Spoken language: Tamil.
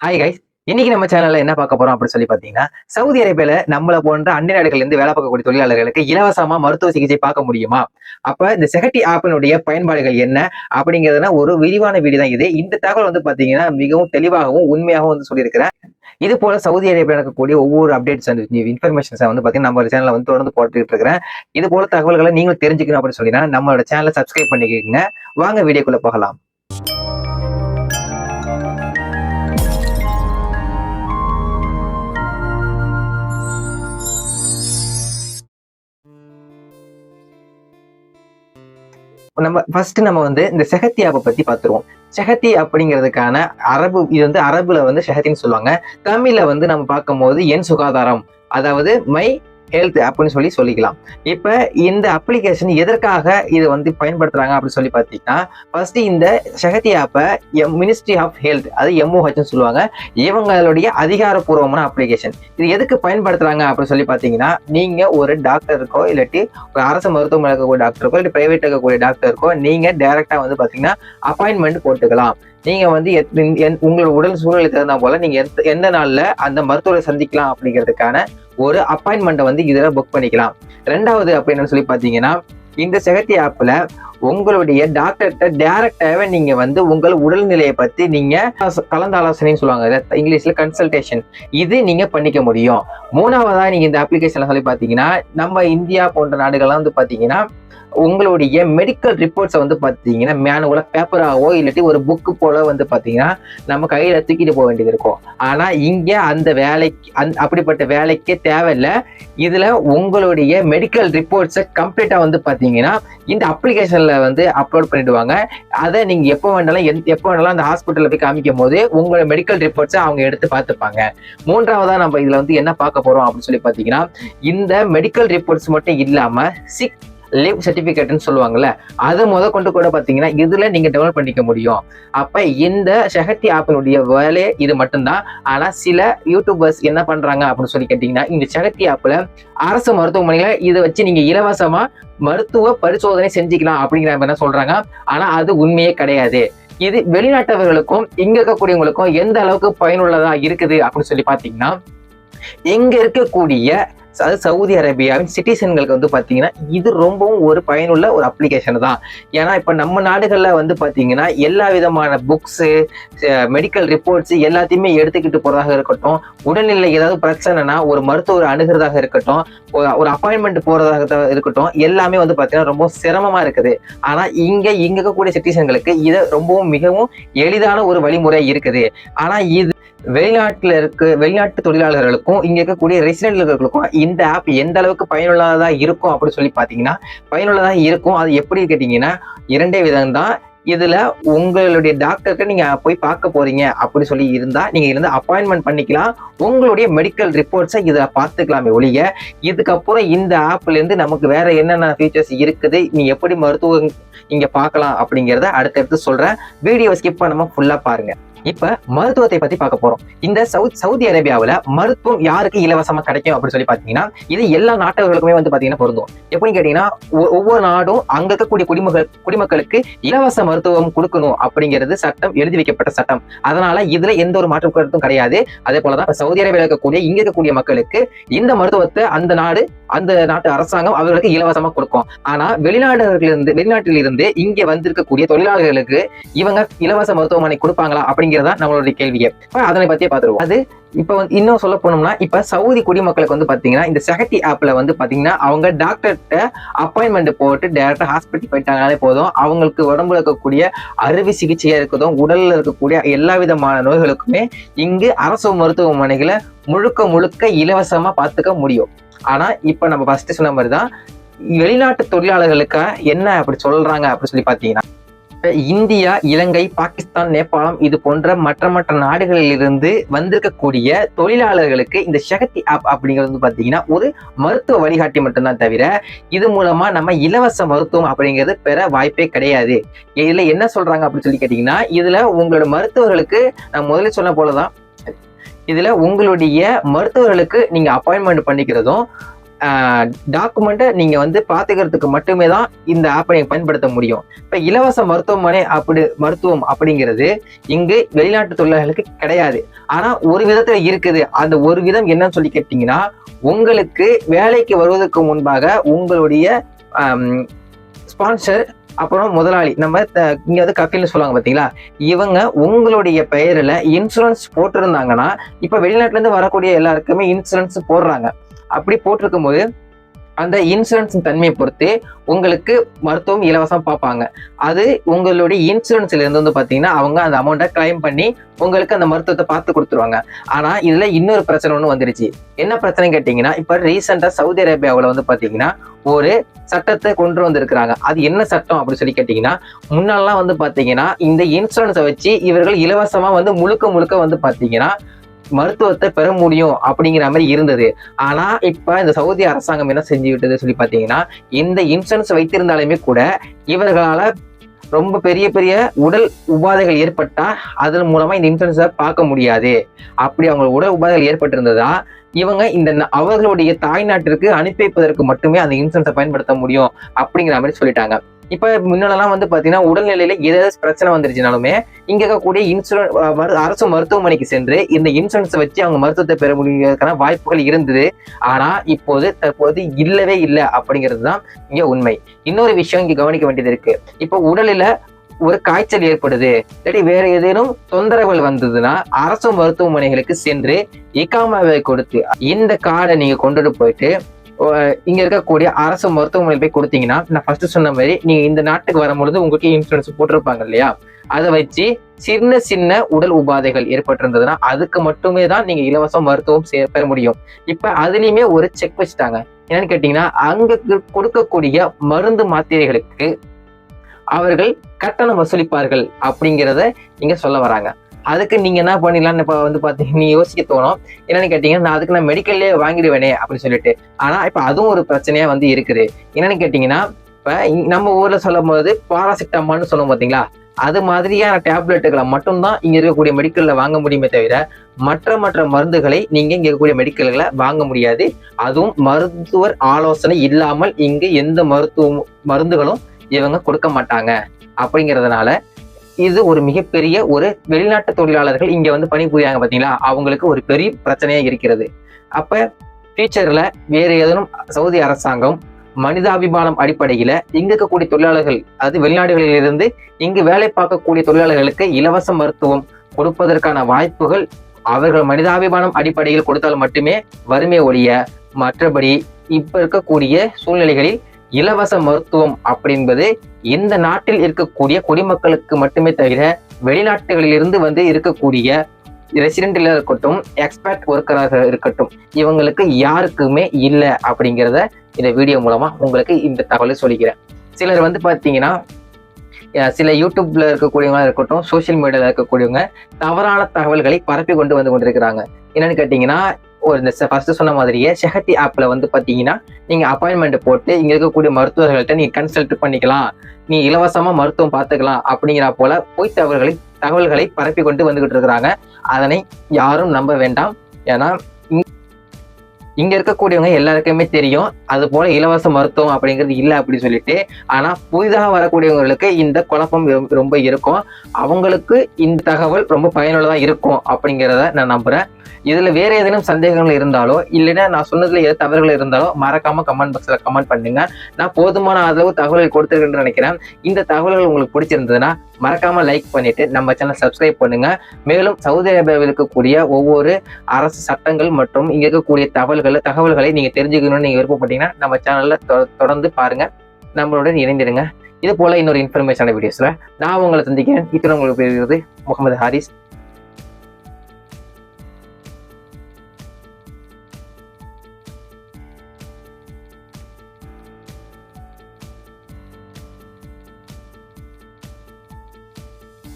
ஹாய் கைஸ் இன்னைக்கு நம்ம சேனல்ல என்ன பார்க்க போறோம் அப்படின்னு சொல்லி பாத்தீங்கன்னா சவுதி அரேபியால நம்மள போன்ற அண்டை நாடுகள்ல இருந்து வேலை பார்க்கக்கூடிய தொழிலாளர்களுக்கு இலவசமா மருத்துவ சிகிச்சை பார்க்க முடியுமா? அப்ப இந்த செகட்டி ஆப்பினுடைய பயன்பாடுகள் என்ன? அப்படிங்கறதுனா ஒரு விரிவான வீடு தான் இது. இந்த தகவல் வந்து பாத்தீங்கன்னா மிகவும் தெளிவாகவும் உண்மையாகவும் வந்து சொல்லியிருக்கிறேன். இது போல சவுதி அரேபியா நடக்கக்கூடிய ஒவ்வொரு அப்டேட்ஸ் அண்ட் இன்ஃபர்மேஷன்ஸை வந்து பாத்தீங்கன்னா நம்ம சேனல்ல வந்து தொடர்ந்து போட்டுட்டு இருக்கிறேன். இது போல தகவல்களை நீங்களும் தெரிஞ்சுக்கணும் அப்படின்னு சொல்லினா நம்மளோட சேனலை சப்ஸ்கிரைப் பண்ணிக்கோங்க. வாங்க வீடியோக்குள்ள போகலாம். நம்ம ஃபர்ஸ்ட் நம்ம வந்து இந்த செகத்தியாவை ஆப்பை பத்தி பார்த்துருவோம் செஹத்தி அப்படிங்கிறதுக்கான அரபு இது வந்து அரபுல வந்து செஹத்தின்னு சொல்லுவாங்க. தமிழ்ல வந்து நம்ம பார்க்கும்போது என் சுகாதாரம் அதாவது மை ஹெல்த் அப்படின்னு சொல்லி சொல்லிக்கலாம். இப்போ இந்த அப்ளிகேஷன் எதற்காக இது வந்து பயன்படுத்துறாங்க அப்படின்னு சொல்லி பார்த்தீங்கன்னா ஃபர்ஸ்ட் இந்த சகதி ஆப்பை மினிஸ்ட்ரி ஆஃப் ஹெல்த் அது எம்ஓஹெச்னு சொல்லுவாங்க. இவங்களுடைய அதிகாரப்பூர்வமான அப்ளிகேஷன் இது எதுக்கு பயன்படுத்துறாங்க அப்படின்னு சொல்லி பார்த்தீங்கன்னா நீங்கள் ஒரு டாக்டருக்கோ இல்லாட்டி ஒரு அரசு மருத்துவமனை இருக்கக்கூடிய டாக்டருக்கோ இல்லை பிரைவேட் இருக்கக்கூடிய டாக்டருக்கோ நீங்கள் டேரெக்டாக வந்து பார்த்தீங்கன்னா அப்பாயின்மெண்ட் போட்டுக்கலாம். நீங்க வந்து எத்- உங்களோட உடல் சூழ்நிலை தகுந்த போல நீங்க எந்த- எந்த நாள்ல அந்த மருத்துவரை சந்திக்கலாம் அப்படிங்கிறதுக்கான ஒரு அப்பாயின்மெண்ட்டை வந்து இதுல புக் பண்ணிக்கலாம். ரெண்டாவது அப்படின்னு சொல்லி பாத்தீங்கன்னா இந்த செகத்தி ஆப்ல உங்களுடைய டாக்டர்கிட்ட டேரக்டாகவே நீங்கள் வந்து உங்கள் உடல்நிலையை பத்தி நீங்க கலந்தாலோசனைன்னு சொல்லுவாங்க. இங்கிலீஷில் கன்சல்டேஷன் இது நீங்கள் பண்ணிக்க முடியும். மூணாவதாக நீங்கள் இந்த அப்ளிகேஷனில் சொல்லி பார்த்தீங்கன்னா நம்ம இந்தியா போன்ற நாடுகள்லாம் வந்து பார்த்தீங்கன்னா உங்களுடைய மெடிக்கல் ரிப்போர்ட்ஸை வந்து பார்த்தீங்கன்னா மேனுவலாக பேப்பராகவோ இல்லாட்டி ஒரு புக்கு போல வந்து பார்த்தீங்கன்னா நம்ம கையில் தூக்கிட்டு போக வேண்டியது இருக்கும். ஆனால் இங்கே அந்த வேலைக்கு அந் அப்படிப்பட்ட வேலைக்கே தேவையில்லை. இதில் உங்களுடைய மெடிக்கல் ரிப்போர்ட்ஸை கம்ப்ளீட்டாக வந்து பார்த்தீங்கன்னா இந்த அப்ளிகேஷனில் வந்து அப்லோட் பண்ணிடுவாங்க. அதை நீங்க எப்போ வேணாலும் எந்த எப்போ வேணாலும் அந்த ஹாஸ்பிட்டலில் போய் காமிக்கும் போது உங்களோட மெடிக்கல் ரிப்போர்ட்ஸை அவங்க எடுத்து பார்த்துப்பாங்க. மூன்றாவதா நம்ம இதுல வந்து என்ன பார்க்க போறோம் அப்படின்னு சொல்லி பாத்தீங்கன்னா இந்த மெடிக்கல் ரிப்போர்ட்ஸ் மட்டும் இல்லாம சிக் லிவ் சர்டிஃபிகேட்னு சொல்லுவாங்கல்ல அதை முத கொண்டு கூட பார்த்தீங்கன்னா இதில் நீங்கள் டெவலப் பண்ணிக்க முடியும். அப்போ இந்த ஷெஹத்தி ஆப்பினுடைய வேலையே இது மட்டும்தான். ஆனால் சில யூடியூபர்ஸ் என்ன பண்ணுறாங்க அப்படின்னு சொல்லி கேட்டிங்கன்னா இந்த ஷெகத்தி ஆப்பில் அரசு மருத்துவமனையில் இதை வச்சு நீங்கள் இலவசமாக மருத்துவ பரிசோதனை செஞ்சுக்கலாம் அப்படிங்கிற மாதிரி தான் ஆனால் அது உண்மையே கிடையாது. இது வெளிநாட்டவர்களுக்கும் இங்க இருக்கக்கூடியவங்களுக்கும் எந்த அளவுக்கு பயனுள்ளதா இருக்குது அப்படின்னு சொல்லி பாத்தீங்கன்னா இங்க இருக்கக்கூடிய அதாவது சவுதி அரேபியாவின் சிட்டிசன்களுக்கு வந்து பார்த்தீங்கன்னா இது ரொம்பவும் ஒரு பயனுள்ள ஒரு அப்ளிகேஷன் தான். ஏன்னா இப்போ நம்ம நாடுகளில் வந்து பார்த்தீங்கன்னா எல்லா விதமான புக்ஸு மெடிக்கல் ரிப்போர்ட்ஸ் எல்லாத்தையுமே எடுத்துக்கிட்டு போகிறதாக இருக்கட்டும் உடல்நிலை ஏதாவது பிரச்சனைனா ஒரு மருத்துவர் அணுகிறதாக இருக்கட்டும் ஒரு- அப்பாயின்மெண்ட் போகிறதாக இருக்கட்டும் எல்லாமே வந்து பார்த்தீங்கன்னா ரொம்ப சிரமமாக இருக்குது. ஆனால் இங்கே இங்கே இருக்கக்கூடிய சிட்டிசன்களுக்கு இது ரொம்பவும் மிகவும் எளிதான ஒரு வழிமுறை இருக்குது. ஆனால் இது வெளிநாட்டில் இருக்க வெளிநாட்டு தொழிலாளர்களுக்கும் இங்கே இருக்கக்கூடிய ரெசிடென்ட்களுக்கும் இந்த ஆப் எந்த அளவுக்கு பயனுள்ளதாக இருக்கும் அப்படின்னு சொல்லி பார்த்தீங்கன்னா பயனுள்ளதாக இருக்கும். அது எப்படி கேட்டிங்கன்னா இரண்டே விதம் தான் இதுல உங்களுடைய டாக்டர்கிட்ட நீங்க போய் பார்க்க போறீங்க அப்படி சொல்லி இருந்தா நீங்க இருந்து அப்பாயின்மெண்ட் பண்ணிக்கலாம். உங்களுடைய மெடிக்கல் ரிப்போர்ட்ஸை இதுல பார்த்துக்கலாமே ஒழிய இதுக்கப்புறம் இந்த ஆப்ல இருந்து நமக்கு வேற என்னென்ன ஃபீச்சர்ஸ் இருக்குது நீ எப்படி மருத்துவம் இங்க பார்க்கலாம் அப்படிங்கிறத அடுத்தடுத்து சொல்றேன். வீடியோ ஸ்கிப் பண்ணாம ஃபுல்லா பாருங்க. இப்ப மருத்துவத்தை பத்தி பார்க்க போறோம். இந்த சவுத் சவுதி அரேபியாவில மருத்துவம் யாருக்கு இலவசமா கிடைக்கும் அப்படின்னு சொல்லி பாத்தீங்கன்னா இது எல்லா நாட்டவர்களுக்குமே வந்து பாத்தீங்கன்னா பொருந்தும். எப்படின்னு கேட்டீங்கன்னா ஒவ்வொரு நாடும் அங்க இருக்கக்கூடிய குடிமகள் குடிமக்களுக்கு இலவச மருத்துவம் கொடுக்கணும் அப்படிங்கிறது சட்டம் எழுதி வைக்கப்பட்ட சட்டம். அதனால இதுல எந்த ஒரு மாற்று கருத்தும் கிடையாது. அதே போலதான் சவுதி அரேபியாவில் இருக்கக்கூடிய இங்க இருக்கக்கூடிய மக்களுக்கு இந்த மருத்துவத்தை அந்த நாடு அந்த நாட்டு அரசாங்கம் அவர்களுக்கு இலவசமா கொடுக்கும். ஆனா வெளிநாடுகளிலிருந்து வெளிநாட்டிலிருந்து இங்க வந்திருக்கக்கூடிய தொழிலாளர்களுக்கு இவங்க இலவச மருத்துவமனை கொடுப்பாங்களா அப்படிங்கிறதா நம்மளுடைய கேள்வியே. அதனை பத்தியே பாத்துருவோம் அது இப்ப வந்து இன்னும் சொல்ல போனோம்னா இப்ப சவுதி குடிமக்களுக்கு வந்து பாத்தீங்கன்னா இந்த செகட்டி ஆப்ல வந்து பாத்தீங்கன்னா அவங்க டாக்டர்கிட்ட அப்பாயின்மெண்ட் போட்டு டேரக்டா ஹாஸ்பிட்டல் போயிட்டாங்கனாலே போதும். அவங்களுக்கு உடம்புல இருக்கக்கூடிய அறுவை சிகிச்சையா இருக்கதும் உடல்ல இருக்கக்கூடிய எல்லா விதமான நோய்களுக்குமே இங்கு அரசு மருத்துவமனைகளை முழுக்க முழுக்க இலவசமா பார்த்துக்க முடியும். ஆனா இப்ப நம்ம ஃபர்ஸ்ட் சொன்ன மாதிரி தான் வெளிநாட்டு தொழிலாளர்களுக்கு என்ன அப்படி சொல்றாங்க அப்படின்னு சொல்லி பாத்தீங்கன்னா இந்தியா இலங்கை பாகிஸ்தான் நேபாளம் இது போன்ற மற்ற மற்ற நாடுகளில் இருந்து வந்திருக்கக்கூடிய தொழிலாளர்களுக்கு இந்த சக்தி ஆப் அப்படிங்கிறது வந்து பார்த்தீங்கன்னா ஒரு மருத்துவ வழிகாட்டி மட்டும்தான் தவிர இது மூலமா நம்ம இலவச மருத்துவம் அப்படிங்கிறது பெற வாய்ப்பே கிடையாது. இதுல என்ன சொல்றாங்க அப்படின்னு சொல்லி கேட்டீங்கன்னா இதுல உங்களோட மருத்துவர்களுக்கு நான் முதல்ல சொன்ன போலதான் இதுல உங்களுடைய மருத்துவர்களுக்கு நீங்க அப்பாயின்மெண்ட் பண்ணிக்கிறதும் டாக்குமெண்ட்டை நீங்க வந்து பாத்துக்கிறதுக்கு மட்டுமே தான் இந்த ஆப்பை நீங்க பயன்படுத்த முடியும். இப்ப இலவச மருத்துவமனை அப்படி மருத்துவம் அப்படிங்கிறது இங்கு வெளிநாட்டு தொழிலாளர்களுக்கு கிடையாது. ஆனா ஒரு விதத்துல இருக்குது. அந்த ஒரு விதம் என்னன்னு சொல்லி கேட்டீங்கன்னா உங்களுக்கு வேலைக்கு வருவதற்கு முன்பாக உங்களுடைய ஸ்பான்சர் அப்புறம் முதலாளி நம்ம த- இங்க வந்து கப்பில்னு சொல்லுவாங்க பாத்தீங்களா? இவங்க உங்களுடைய பெயர்ல இன்சூரன்ஸ் போட்டிருந்தாங்கன்னா இப்ப வெளிநாட்டுல இருந்து வரக்கூடிய எல்லாருக்குமே இன்சூரன்ஸ் போடுறாங்க. அப்படி போட்டிருக்கும் போது அந்த இன்சூரன்ஸ் தன்மையை பொறுத்து உங்களுக்கு மருத்துவம் இலவசம் பார்ப்பாங்க. அது உங்களுடைய இன்சூரன்ஸ்ல இருந்து வந்து பாத்தீங்கன்னா அவங்க அந்த அமௌண்ட்டை கிளைம் பண்ணி உங்களுக்கு அந்த மருத்துவத்தை பார்த்து கொடுத்துருவாங்க. ஆனா இதுல இன்னொரு பிரச்சனை ஒன்று வந்துருச்சு. என்ன பிரச்சனை கேட்டீங்கன்னா இப்ப ரீசெண்டா சவுதி அரேபியாவில் வந்து பாத்தீங்கன்னா ஒரு சட்டத்தை கொண்டு வந்திருக்கிறாங்க. அது என்ன சட்டம் அப்படின்னு சொல்லி கேட்டீங்கன்னா முன்னாலாம் வந்து பாத்தீங்கன்னா இந்த இன்சூரன்ஸை வச்சு இவர்கள் இலவசமா வந்து முழுக்க முழுக்க வந்து பாத்தீங்கன்னா மருத்துவத்தை பெற முடியும் அப்படிங்கிற மாதிரி இருந்தது. ஆனா இப்ப இந்த சவுதி அரசாங்கம் என்ன செஞ்சு விட்டது சொல்லி பாத்தீங்கன்னா இந்த இன்சூரன்ஸ் வைத்திருந்தாலுமே கூட இவர்களால ரொம்ப பெரிய பெரிய உடல் உபாதைகள் ஏற்பட்டா அதன் மூலமா இந்த இன்சூரன்ஸை பார்க்க முடியாது. அப்படி அவங்க உடல் உபாதைகள் ஏற்பட்டிருந்ததா இவங்க இந்த ந- அவர்களுடைய தாய்நாட்டிற்கு அனுப்பி வைப்பதற்கு மட்டுமே அந்த இன்சூரன்ஸை பயன்படுத்த முடியும் அப்படிங்கிற மாதிரி சொல்லிட்டாங்க. இப்போ முன்னெல்லாம் வந்து பார்த்தீங்கன்னா உடல்நிலையில ஏதாவது பிரச்சனை வந்துருச்சுனாலுமே இங்கே இருக்கக்கூடிய இன்சூரன்ஸ் அரசு மருத்துவமனைக்கு சென்று இந்த இன்சூரன்ஸை வச்சு அவங்க மருத்துவத்தை பெற முடியாத வாய்ப்புகள் இருந்தது. ஆனால் இப்போது தற்போது இல்லவே இல்லை அப்படிங்கிறது தான் இங்கே உண்மை. இன்னொரு விஷயம் இங்கே கவனிக்க வேண்டியது இருக்கு. இப்போ உடலில் ஒரு காய்ச்சல் ஏற்படுது. இல்லாட்டி வேற ஏதேனும் தொந்தரவுகள் வந்ததுன்னா அரசு மருத்துவமனைகளுக்கு சென்று இக்காமாவை கொடுத்து இந்த கார்டை நீங்க கொண்டுட்டு போயிட்டு இங்க இருக்கக்கூடிய அரசு மருத்துவமனையில் போய் கொடுத்தீங்கன்னா நான் ஃபர்ஸ்ட் சொன்ன மாதிரி நீங்க இந்த நாட்டுக்கு வரும்பொழுது உங்களுக்கு இன்சூரன்ஸ் போட்டிருப்பாங்க இல்லையா? அதை வச்சு சின்ன சின்ன உடல் உபாதைகள் ஏற்பட்டிருந்ததுன்னா அதுக்கு மட்டுமே தான் நீங்க இலவச மருத்துவம் பெற முடியும். இப்ப அதுலயுமே ஒரு செக் வச்சுட்டாங்க. என்னன்னு கேட்டீங்கன்னா அங்க கொடுக்கக்கூடிய மருந்து மாத்திரைகளுக்கு அவர்கள் கட்டணம் வசூலிப்பார்கள் அப்படிங்கிறத இங்க சொல்ல வராங்க. அதுக்கு நீங்க என்ன பண்ணிடலாம்னு இப்ப வந்து பார்த்தீங்கன்னா நீ யோசிக்க தோணும். என்னன்னு கேட்டீங்கன்னா நான் அதுக்கு நான் மெடிக்கல்லே வாங்கிடுவேனே அப்படின்னு சொல்லிட்டு. ஆனா இப்ப அதுவும் ஒரு பிரச்சனையா வந்து இருக்குது. என்னன்னு கேட்டீங்கன்னா இப்ப நம்ம ஊர்ல சொல்லும் போது பாராசிட்டமால்னு சொல்லுவோம் பாத்தீங்களா? அது மாதிரியான டேப்லெட்டுகளை மட்டும்தான் இங்க இருக்கக்கூடிய மெடிக்கல்ல வாங்க முடியுமே தவிர மற்ற மற்ற மருந்துகளை நீங்க இங்க இருக்கக்கூடிய மெடிக்கல்களை வாங்க முடியாது. அதுவும் மருத்துவர் ஆலோசனை இல்லாமல் இங்கு எந்த மருத்துவ மருந்துகளும் இவங்க கொடுக்க மாட்டாங்க. அப்படிங்கிறதுனால இது ஒரு மிகப்பெரிய ஒரு வெளிநாட்டு தொழிலாளர்கள் இங்க வந்து பணிபுரியாங்க பாத்தீங்களா? அவங்களுக்கு ஒரு பெரிய பிரச்சனையா இருக்கிறது. அப்ப ஃபியூச்சர்ல வேற ஏதேனும் சவுதி அரசாங்கம் மனிதாபிமானம் அடிப்படையில இங்க இருக்கக்கூடிய தொழிலாளர்கள் அது வெளிநாடுகளில் இருந்து இங்கு வேலை பார்க்கக்கூடிய தொழிலாளர்களுக்கு இலவச மருத்துவம் கொடுப்பதற்கான வாய்ப்புகள் அவர்கள் மனிதாபிமானம் அடிப்படையில் கொடுத்தால் மட்டுமே வறுமை ஒழிய மற்றபடி இப்ப இருக்கக்கூடிய சூழ்நிலைகளில் இலவச மருத்துவம் அப்படின்பது இந்த நாட்டில் இருக்கக்கூடிய குடிமக்களுக்கு மட்டுமே தவிர வெளிநாட்டுகளில் இருந்து வந்து இருக்கக்கூடிய ரெசிடென்ட்ல இருக்கட்டும் எக்ஸ்பேர்ட் ஒர்க்கராக இருக்கட்டும் இவங்களுக்கு யாருக்குமே இல்லை அப்படிங்கிறத இந்த வீடியோ மூலமா உங்களுக்கு இந்த தகவலை சொல்லிக்கிறேன். சிலர் வந்து பார்த்தீங்கன்னா சில யூடியூப்ல இருக்கக்கூடியவங்களா இருக்கட்டும் சோஷியல் மீடியால இருக்கக்கூடியவங்க தவறான தகவல்களை பரப்பி கொண்டு வந்து கொண்டிருக்கிறாங்க. என்னன்னு கேட்டீங்கன்னா ஒரு இந்த ஃபர்ஸ்ட் சொன்ன மாதிரியே ஷெஹத்தி ஆப்ல வந்து பாத்தீங்கன்னா நீங்க அப்பாயின்மெண்ட் போட்டு இங்க இருக்கக்கூடிய மருத்துவர்கள்ட்ட நீங்க கன்சல்ட் பண்ணிக்கலாம். நீ இலவசமா மருத்துவம் பார்த்துக்கலாம் அப்படிங்கிற போல போய் தகவல்களை தகவல்களை பரப்பி கொண்டு வந்துகிட்டு இருக்கிறாங்க. அதனை யாரும் நம்ப வேண்டாம். ஏன்னா இங்க- இருக்கக்கூடியவங்க எல்லாருக்குமே தெரியும். அது போல இலவச மருத்துவம் அப்படிங்கிறது இல்லை அப்படின்னு சொல்லிட்டு. ஆனா புதிதாக வரக்கூடியவங்களுக்கு இந்த குழப்பம் ரொம்ப- ரொம்ப இருக்கும். அவங்களுக்கு இந்த தகவல் ரொம்ப பயனுள்ளதா இருக்கும் அப்படிங்கிறத நான் நம்புறேன். இதுல வேறு ஏதேனும் சந்தேகங்கள் இருந்தாலோ இல்லைன்னா நான் சொன்னதில் ஏதாவது தவறுகள் இருந்தாலோ மறக்காம கமெண்ட் பாக்ஸில் கமெண்ட் பண்ணுங்க. நான் போதுமான அளவு தகவல்கள் கொடுத்துருக்கேன்னு நினைக்கிறேன். இந்த தகவல்கள் உங்களுக்கு பிடிச்சிருந்ததுன்னா மறக்காம லைக் பண்ணிட்டு நம்ம சேனல் சப்ஸ்கிரைப் பண்ணுங்க. மேலும் சவுதி அரேபியாவில் இருக்கக்கூடிய ஒவ்வொரு அரசு சட்டங்கள் மற்றும் இங்க இருக்கக்கூடிய தகவல்களை தகவல்களை நீங்கள் தெரிஞ்சுக்கணும்னு நீங்க விருப்பப்பட்டீங்கன்னா நம்ம சேனலில் தொடர்ந்து பாருங்க. நம்மளுடன் இணைந்திருங்க. இது போல இன்னொரு இன்ஃபர்மேஷனான வீடியோஸ்ல நான் உங்களை சந்திக்கிறேன். இத்தனை உங்களுக்கு பேசுகிறது முகமது ஹாரிஸ்.